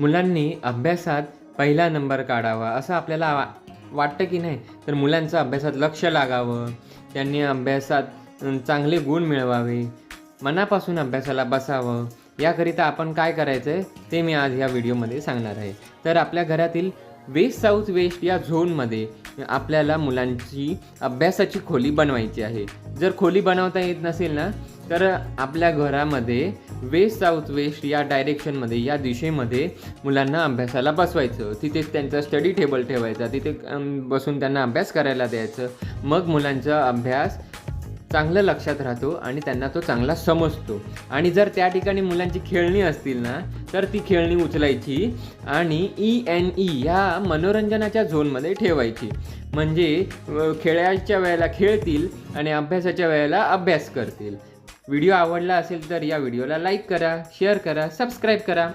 मुलांनी अभ्यासात पहिला नंबर काढावा असं आपल्याला वा वाटतं की नाही? तर मुलांचं अभ्यासात लक्ष लागावं त्यांनी अभ्यासात चांगले गुण मिळवावे मनापासून अभ्यासाला बसावं. याकरिता आपण काय करायचं आहे ते मी आज ह्या व्हिडिओमध्ये सांगणार आहे. तर आपल्या घरातील वेस्ट साऊथ वेस्ट या झोनमध्ये आपल्याला मुलांची अभ्यासाची खोली बनवायची आहे. जर खोली बनवता येत नसेल ना तर आपल्या घरामध्ये वेस्ट साऊथ वेस्ट या डायरेक्शनमध्ये या दिशेमध्ये मुलांना अभ्यासाला बसवायचं. तिथे त्यांचा स्टडी टेबल ठेवायचा. तिथे बसून त्यांना अभ्यास करायला द्यायचं. मग मुलांचा अभ्यास चांगलं लक्षात राहतो आणि त्यांना तो चांगला समजतो. आणि जर त्या ठिकाणी मुलांची खेळणी असतील ना तर ती खेळणी उचलायची आणि ई एन ई ह्या मनोरंजनाच्या झोनमध्ये ठेवायची. म्हणजे खेळायच्या वेळेला खेळतील आणि अभ्यासाच्या वेळेला अभ्यास करतील. व्हिडिओ आवडला असेल तर या व्हिडिओला लाईक करा शेअर करा सबस्क्राईब करा.